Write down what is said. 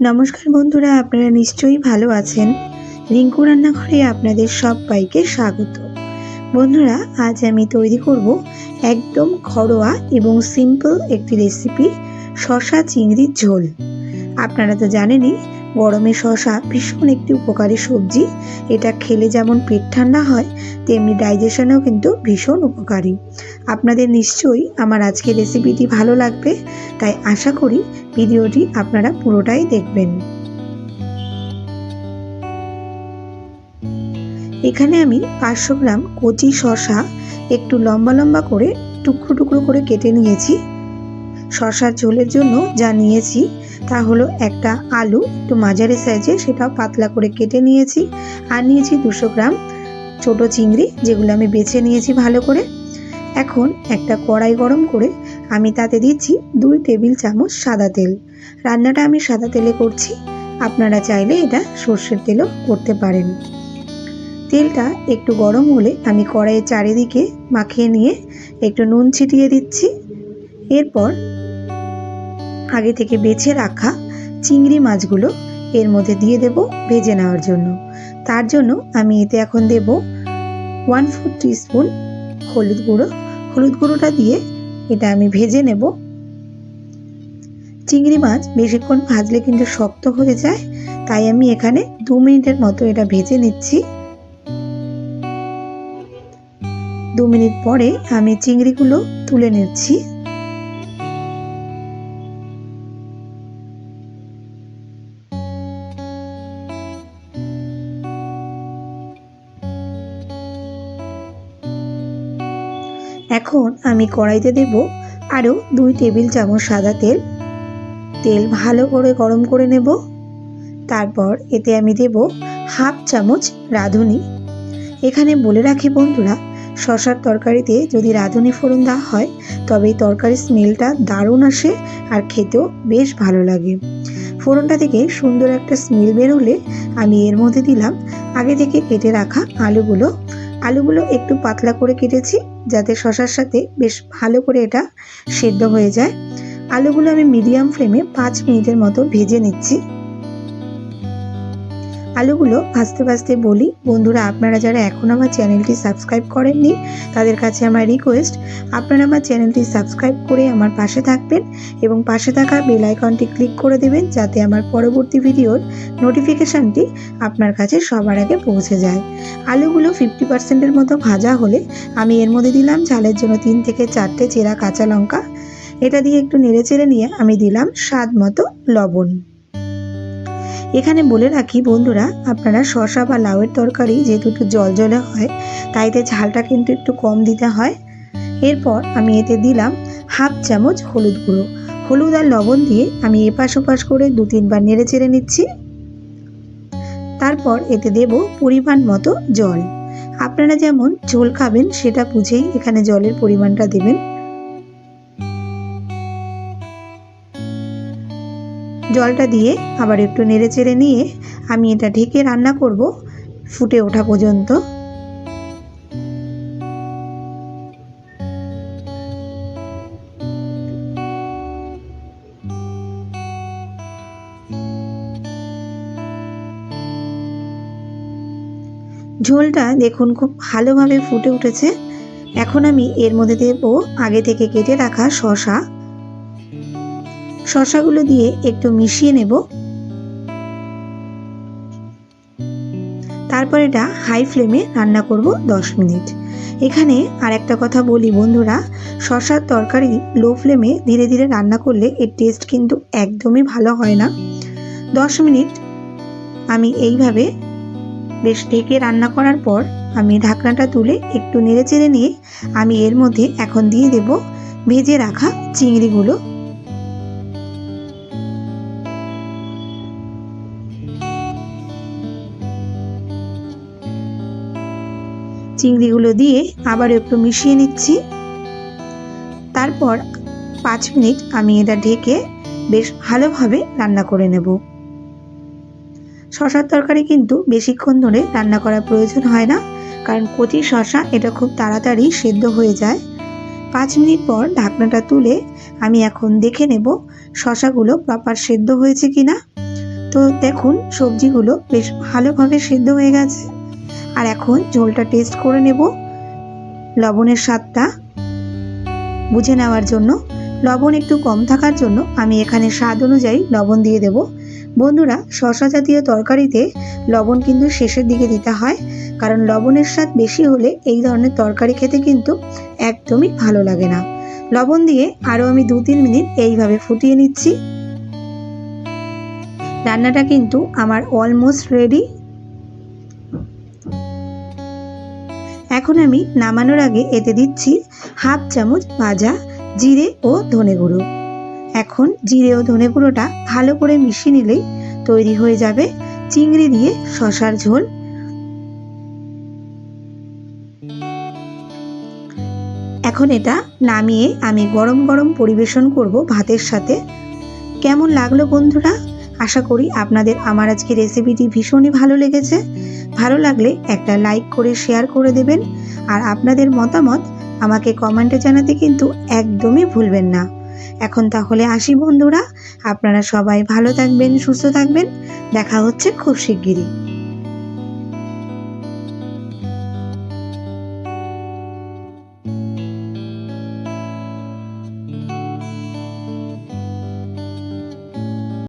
নমস্কার বন্ধুরা, আপনারা নিশ্চয়ই ভালো আছেন। রিঙ্কু রান্নাঘরে আপনাদের সবাইকে স্বাগত। বন্ধুরা, আজ আমি তৈরি করব একদম ঘরোয়া এবং সিম্পল একটি রেসিপি শশা চিংড়ির ঝোল। আপনারা তো জানেনই গরমে শশা ভীষণ একটি উপকারী সবজি। এটা খেলে যেমন পেট ঠান্ডা হয়, তেমনি ডাইজেশনেও কিন্তু ভীষণ উপকারী। আপনাদের নিশ্চয়ই আমার আজকের রেসিপিটি ভালো লাগবে, তাই আশা করি ভিডিওটি আপনারা পুরোটাই দেখবেন। এখানে আমি পাঁচশো গ্রাম কচি শশা একটু লম্বা লম্বা করে টুকরো টুকরো করে কেটে নিয়েছি। শশার ঝোলের জন্য যা নিয়েছি তা হলো একটা আলু। একটু মাঝারি সাইজে সেটাও পাতলা করে কেটে নিয়েছি। আর নিয়েছি দুশো গ্রাম ছোট চিংড়ি, যেগুলো আমি বেছে নিয়েছি ভালো করে। এখন একটা কড়াই গরম করে আমি তাতে দিচ্ছি দুই টেবিল চামচ সাদা তেল। রান্নাটা আমি সাদা তেলে করছি। আপনারা চাইলে এটা সর্ষের তেলও করতে পারেন। তেলটা একটু গরম হলে আমি কড়াইয়ের চারিদিকে মাখিয়ে নিয়ে একটু নুন ছিটিয়ে দিচ্ছি। এরপর আগে থেকে বেছে রাখা চিংড়ি মাছগুলো এর মধ্যে দিয়ে দেব ভেজে নেওয়ার জন্য। তার জন্য আমি এতে এখন দেব ওয়ান ফোর স্পুন হলুদ গুঁড়ো। হলুদ গুঁড়োটা দিয়ে এটা আমি ভেজে নেব। চিংড়ি মাছ বেশিক্ষণ ভাজলে কিন্তু শক্ত হয়ে যায়, তাই আমি এখানে দু মিনিটের মতো এটা ভেজে নিচ্ছি। দু মিনিট পরে আমি চিংড়িগুলো তুলে নিচ্ছি। এখন আমি কড়াইতে দেব আরও দুই টেবিল চামচ সাদা তেল। তেল ভালো করে গরম করে নেব। তারপর এতে আমি দেব হাফ চামচ রাঁধুনি। এখানে বলে রাখি বন্ধুরা, শশার তরকারিতে যদি রাঁধুনি ফোড়ন দেওয়া হয়, তবে এই তরকারির স্মেলটা দারুণ আসে আর খেতেও বেশ ভালো লাগে। ফোড়নটা থেকে সুন্দর একটা স্মেল বেরোলে আমি এর মধ্যে দিলাম আগে থেকে কেটে রাখা আলুগুলো আলুগুলো একটু পাতলা করে কেটেছি, যাতে শশার সাথে বেশ ভালো করে এটা সেদ্ধ হয়ে যায়। আলুগুলো আমি মিডিয়াম ফ্লেমে পাঁচ মিনিটের মতো ভেজে নিচ্ছি। আলুগুলো ভাজতে ভাজতে বলি, বন্ধুরা আপনারা যারা এখন আমার চ্যানেলটি সাবস্ক্রাইব করেননি, তাদের কাছে আমার রিকোয়েস্ট, আপনারা আমার চ্যানেলটি সাবস্ক্রাইব করে আমার পাশে থাকবেন এবং পাশে থাকা বেল আইকনটি ক্লিক করে দেবেন যাতে আমার পরবর্তী ভিডিওর নোটিফিকেশানটি আপনার কাছে সবার আগে পৌঁছে যায়। আলুগুলো ফিফটি পার্সেন্টের মতো ভাজা হলে আমি এর মধ্যে দিলাম ঝালের জন্য তিন থেকে চারটে চেরা কাঁচা লঙ্কা। এটা দিয়ে একটু নেড়ে চেড়ে নিয়ে আমি দিলাম স্বাদ মতো লবণ। এখানে বলে রাখি বন্ধুরা, আপনারা শশা বা লাউয়ের তরকারি যেহেতু একটু জল জলে হয় তাই এতে ঝালটা কিন্তু একটু কম দিতে হয়। এরপর আমি এতে দিলাম হাফ চামচ হলুদ গুঁড়ো। হলুদ আর লবণ দিয়ে আমি এপাশ ওপাশ করে দু তিনবার নেড়ে চেড়ে নিচ্ছি। তারপর এতে দেব পরিমাণ মতো জল। আপনারা যেমন ঝোল খাবেন সেটা বুঝেই এখানে জলের পরিমাণটা দেবেন। জলটা দিয়ে আবার একটু নেড়ে চেড়ে নিয়ে আমি এটা ঢেকে রান্না করব ফুটে ওঠা পর্যন্ত। ঝোলটা দেখুন খুব ভালোভাবে ফুটে উঠেছে। এখন আমি এর মধ্যে দেব আগে থেকে কেটে রাখা শশা শশাগুলো দিয়ে একটু মিশিয়ে নেব। তারপর এটা হাই ফ্লেমে রান্না করব দশ মিনিট। এখানে আর একটা কথা বলি বন্ধুরা শশার তরকারি লো ফ্লেমে ধীরে ধীরে রান্না করলে এর টেস্ট কিন্তু একদমই ভালো হয় না। দশ মিনিট আমি এইভাবে বেশ ঢেকে রান্না করার পর আমি ঢাকনাটা তুলে একটু নেড়ে চেড়ে নিয়ে আমি এর মধ্যে এখন দিয়ে দেব ভেজে রাখা চিংড়িগুলো। চিংড়িগুলো দিয়ে আবার একটু মিশিয়ে নিচ্ছি। তারপর পাঁচ মিনিট আমি এটা ঢেকে বেশ ভালোভাবে রান্না করে নেব। শশার তরকারি কিন্তু বেশিক্ষণ ধরে রান্না করার প্রয়োজন হয় না, কারণ কচি শশা এটা খুব তাড়াতাড়ি সেদ্ধ হয়ে যায়। পাঁচ মিনিট পর ঢাকনাটা তুলে আমি এখন দেখে নেব শশাগুলো প্রপার সেদ্ধ হয়েছে কিনা। তো দেখুন, সবজিগুলো বেশ ভালোভাবে সেদ্ধ হয়ে গেছে। আর এখন ঝোলটা টেস্ট করে নেব। লবণের স্বাদটা বুঝে নেওয়ার জন্য, লবণ একটু কম থাকার জন্য আমি এখানে স্বাদ অনুযায়ী লবণ দিয়ে দেব। বন্ধুরা শশা জাতীয় তরকারিতে লবণ কিন্তু শেষের দিকে দিতে হয়, কারণ লবণের স্বাদ বেশি হলে এই ধরনের তরকারি খেতে কিন্তু একদমই ভালো লাগে না। লবণ দিয়ে আরও আমি দু তিন মিনিট এইভাবে ফুটিয়ে নিচ্ছি। রান্নাটা কিন্তু আমার অলমোস্ট রেডি এখন আমি নামানোর আগে এতে দিচ্ছি হাফ চামচ ভাজা জিরে ও ধনে গুঁড়ো। এখন জিরে ও ধনে গুঁড়োটা ভালো করে মিশিয়ে নিলেই তৈরি হয়ে যাবে চিংড়ি দিয়ে শশার ঝোল। এখন এটা নামিয়ে আমি গরম গরম পরিবেশন করব ভাতের সাথে। কেমন লাগল বন্ধুরা? আশা করি আপনাদের আমার আজকে রেসিপিটি ভীষণই ভালো লেগেছে। ভালো লাগলে একটা লাইক করে শেয়ার করে দেবেন। আর আপনাদের মতামত আমাকে কমেন্টে জানাতে কিন্তু একদমই ভুলবেন না। এখন তাহলে আসি বন্ধুরা, আপনারা সবাই ভালো থাকবেন, সুস্থ থাকবেন। দেখা হচ্ছে খুব শিগগিরই।